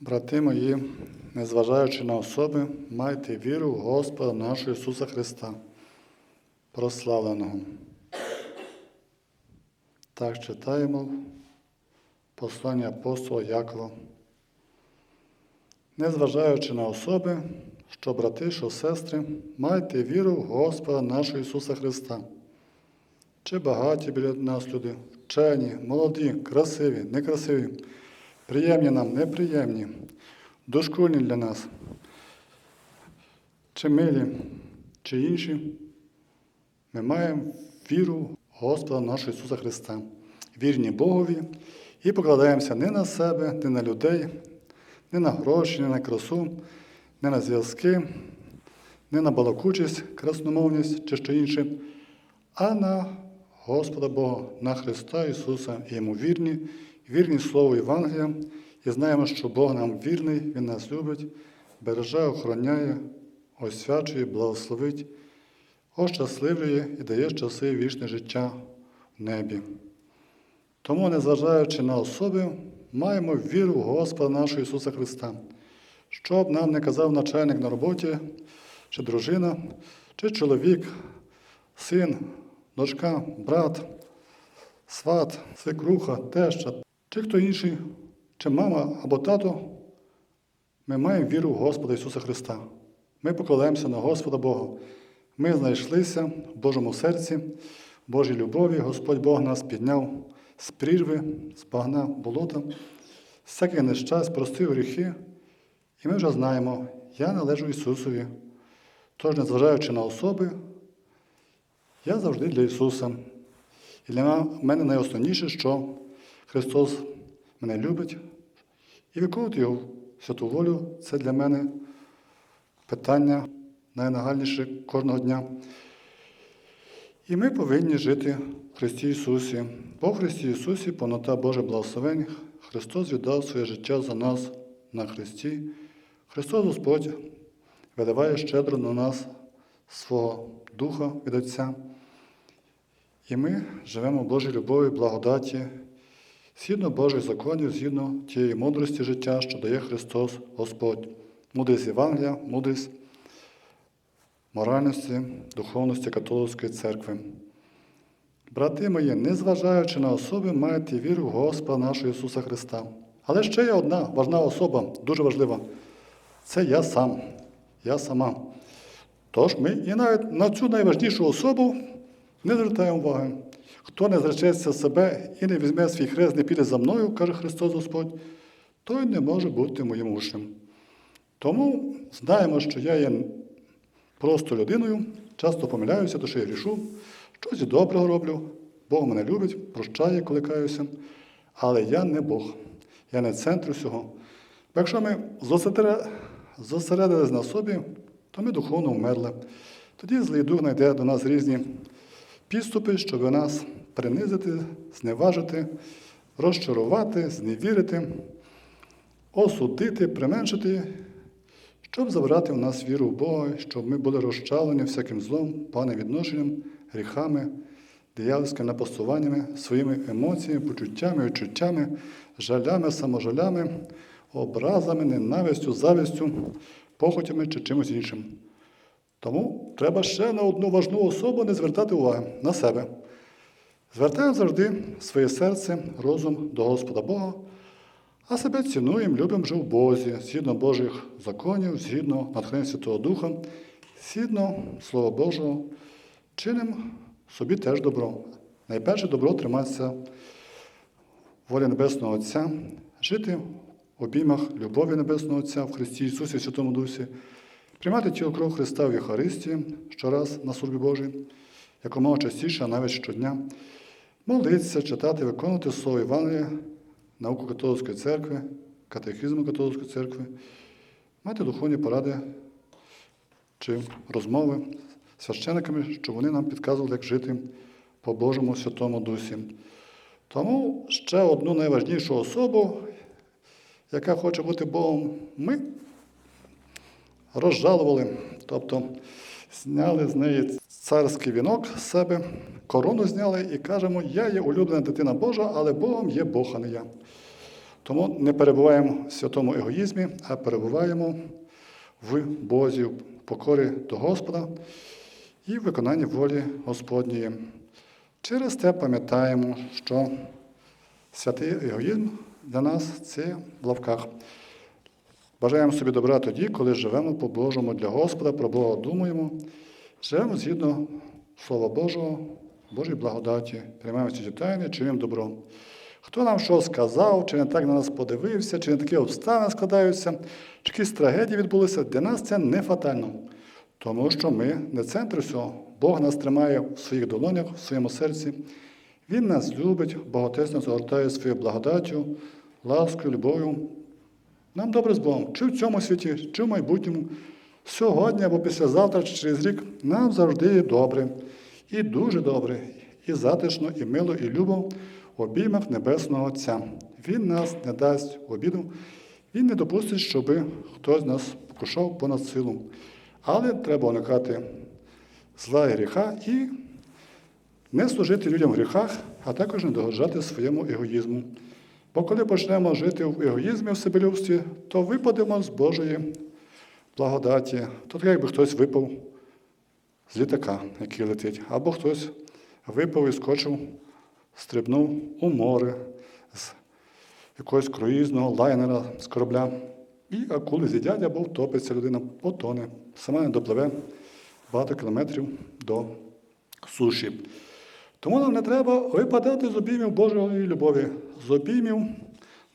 Брати мої, незважаючи на особи, майте віру в Господа нашого Ісуса Христа, прославленого. Так читаємо послання апостола Якова. Незважаючи на особи, що брати, що сестри, майте віру в Господа нашого Ісуса Христа. Чи багаті біля нас люди, вчені, молоді, красиві, некрасиві, приємні нам, неприємні, дошкульні для нас, чи милі, чи інші, ми маємо віру Господа нашого Ісуса Христа, вірні Богові. І покладаємося не на себе, не на людей, не на гроші, не на красу, не на зв'язки, не на балакучість, красномовність чи що інше, а на Господа Бога, на Христа Ісуса. І йому вірні, вірні Слову Євангелія, і знаємо, що Бог нам вірний, Він нас любить, береже, охороняє, освячує, благословить, ощасливлює і дає щасливе вічне життя в небі. Тому, незважаючи на особи, маємо віру в Господа нашого Ісуса Христа. Що б нам не казав начальник на роботі, чи дружина, чи чоловік, син, дочка, брат, сват, свекруха, теща, чи хто інший, чи мама або тато, ми маємо віру в Господа Ісуса Христа. Ми покладаємося на Господа Бога. Ми знайшлися в Божому серці, в Божій любові. Господь Бог нас підняв з прірви, з багна, болота, з всяких нещасть, простив гріхи. І ми вже знаємо, я належу Ісусові. Тож, незважаючи на особи, я завжди для Ісуса. І для мене найосновніше, що Христос мене любить і виконувати Його святу волю це для мене питання найнагальніше кожного дня. І ми повинні жити в Христі Ісусі. Бо в Христі Ісусі повнота Боже благословень. Христос віддав своє життя за нас на Христі. Христос Господь видаває щедро на нас свого Духа від Отця. І ми живемо в Божій любові, благодаті, згідно Божих законів, згідно тієї мудрості життя, що дає Христос Господь. Мудрість Євангелія, мудрість моральності, духовності католицької церкви. Брати мої, незважаючи на особи, маєте віру в Господа нашого Ісуса Христа. Але ще є одна важна особа, дуже важлива. Це я сам, я сама. Тож ми і навіть на цю найважнішу особу не звертаємо уваги. Хто не зречеться себе і не візьме свій хрест, не піде за мною, каже Христос Господь, той не може бути моїм учнем. Тому знаємо, що я є просто людиною, часто помиляюся, то що я грішу, щось і доброго роблю. Бог мене любить, прощає, коли каюся. Але я не Бог, я не центр усього. Бо якщо ми зосередились на собі, то ми духовно вмерли. Тоді злий дух знайде до нас різні підступи, щоб нас принизити, зневажити, розчарувати, зневірити, осудити, применшити, щоб забрати в нас віру в Бога, щоб ми були розчалені всяким злом, поганим відношенням, гріхами, диявольськими напастуваннями, своїми емоціями, почуттями, відчуттями, жалями, саможалями, образами, ненавистю, завістю, похотями чи чимось іншим. Тому треба ще на одну важну особу не звертати уваги на себе. Звертаємо завжди своє серце, розум до Господа Бога, а себе цінуємо, любимо вже в Бозі, згідно Божих законів, згідно натхнення Святого Духа, згідно Слова Божого, чинимо собі теж добро. Найперше добро триматися волі Небесного Отця, жити в обіймах любові Небесного Отця в Христі Ісусі Святому Дусі, приймати тіло кров Христа в Євхаристії щораз на службі Божій, якомога частіше, а навіть щодня, молитися, читати, виконувати Слово Євангелія, науку католицької церкви, катехізму католицької церкви, мати духовні поради чи розмови з священиками, щоб вони нам підказували, як жити по Божому Святому Дусі. Тому ще одну найважнішу особу, яка хоче бути Богом, ми розжалували, тобто зняли з неї царський вінок з себе, корону зняли і кажемо, я є улюблена дитина Божа, але Богом є Бог, а не я. Тому не перебуваємо в святому егоїзмі, а перебуваємо в Бозі, в покорі до Господа і в виконанні волі Господньої. Через те пам'ятаємо, що святий егоїзм для нас це в лавках. Бажаємо собі добра тоді, коли живемо по Божому для Господа, про Бога думаємо, живемо згідно Слова Божого, Божій благодаті, приймаємо ці тайни, чинимо добро. Хто нам що сказав, чи не так на нас подивився, чи не такі обставини складаються, чи якісь трагедії відбулися, для нас це не фатально. Тому що ми не центр всього. Бог нас тримає в своїх долонях, в своєму серці. Він нас любить, богатесно загортає своєю благодаттю, ласкою, любов'ю. Нам добре з Богом, чи в цьому світі, чи в майбутньому, сьогодні або післязавтра, чи через рік, нам завжди є добре, і дуже добре, і затишно, і мило, і любо в обіймах Небесного Отця. Він нас не дасть обіду, Він не допустить, щоб хтось нас покушав понад силу. Але треба уникати зла і гріха і не служити людям в гріхах, а також не догоджати своєму егоїзму. Бо коли почнемо жити в егоїзмі, в себелюбстві, то випадемо з Божої благодаті. То так, якби хтось випав з літака, який летить, або хтось випав і скочив, стрибнув у море з якогось круїзного лайнера з корабля. І акули з'їдять або втопиться людина, потоне, сама не допливе багато кілометрів до суші. Тому нам не треба випадати з обіймів Божої любові, з обіймів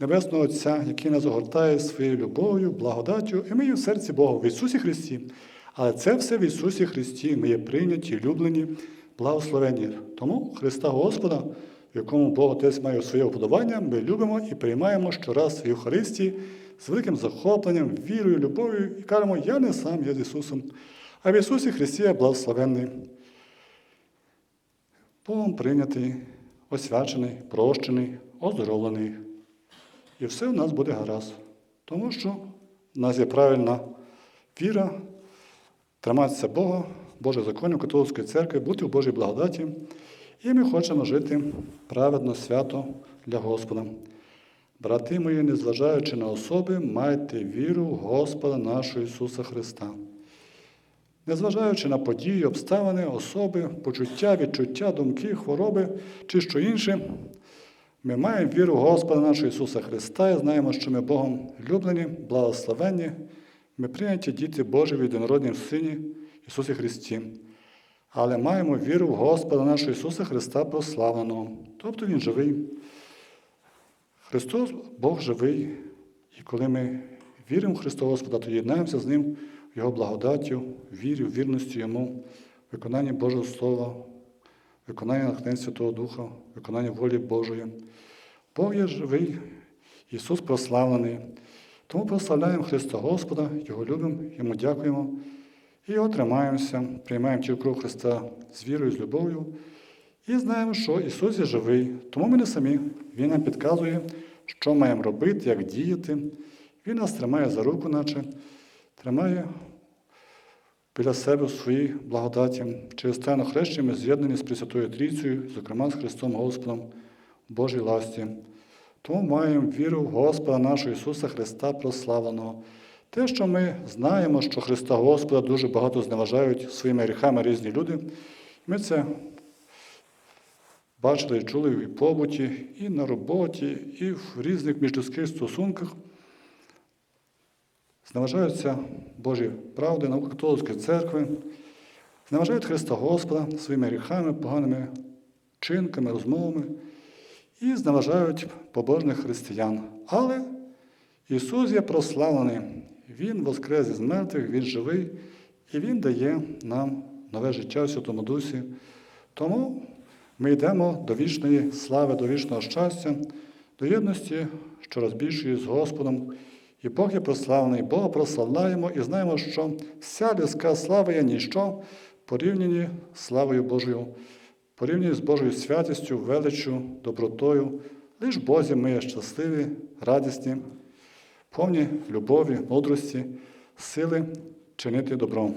Небесного Отця, який нас огортає своєю любов'ю, благодаттю, і ми є в серці Бога в Ісусі Христі. Але це все в Ісусі Христі. Ми є прийняті, люблені, благословені. Тому Христа Господа, в якому Бог Отець має своє вподобання, ми любимо і приймаємо щораз в Євхаристії з великим захопленням, вірою, любов'ю і кажемо, я не сам, я з Ісусом. А в Ісусі Христі я благословенний. Богом прийнятий, освячений, прощений, оздоровлений. І все в нас буде гаразд. Тому що в нас є правильна віра, триматися Бога, Божих законів католицької церкви, бути в Божій благодаті. І ми хочемо жити праведно, свято для Господа. Брати мої, незважаючи на особи, майте віру в Господа нашого Ісуса Христа. Незважаючи на події, обставини, особи, почуття, відчуття, думки, хвороби чи що інше, ми маємо віру в Господа нашого Ісуса Христа і знаємо, що ми Богом люблені, благословенні, ми прийняті діти Божі в єдинороднім Сині Ісусі Христі. Але маємо віру в Господа нашого Ісуса Христа прославленого. Тобто Він живий. Христос Бог живий. І коли ми віримо в Христа Господа, то єднаємося з Ним в Його благодаттю, вірі, в вірності Йому, виконанні Божого Слова, виконання натхнення Святого Духа, виконання волі Божої. Бог є живий, Ісус прославлений. Тому прославляємо Христа Господа, Його любимо, Йому дякуємо і Його тримаємося, приймаємо ті кров Христа з вірою, з любов'ю. І знаємо, що Ісус є живий, тому ми не самі. Він нам підказує, що маємо робити, як діяти. Він нас тримає за руку, наче тримає біля себе в своїй благодаті. Через тайну хрещення ми з'єднані з Пресвятою Трійцею, зокрема з Христом Господом Божій ласті. Тому маємо віру в Господа нашого Ісуса Христа прославленого. Те, що ми знаємо, що Христа Господа дуже багато зневажають своїми гріхами різні люди, ми це бачили і чули і в побуті, і на роботі, і в різних міжлюдських стосунках. Зневажаються Божі правди, науки католицької церкви, зневажають Христа Господа своїми гріхами, поганими чинками, розмовами і зневажають побожних християн. Але Ісус є прославлений, Він воскрес із мертвих, Він живий, і Він дає нам нове життя в Святому Дусі. Тому ми йдемо до вічної слави, до вічного щастя, до єдності щораз більшої з Господом. І Бог є прославлений, Бога прославляємо і знаємо, що вся людська слава є ніщо порівняні славою Божою, порівняні з Божою святістю, величчю, добротою. Лиш Бозі ми є щасливі, радісні, повні любові, мудрості, сили чинити добро.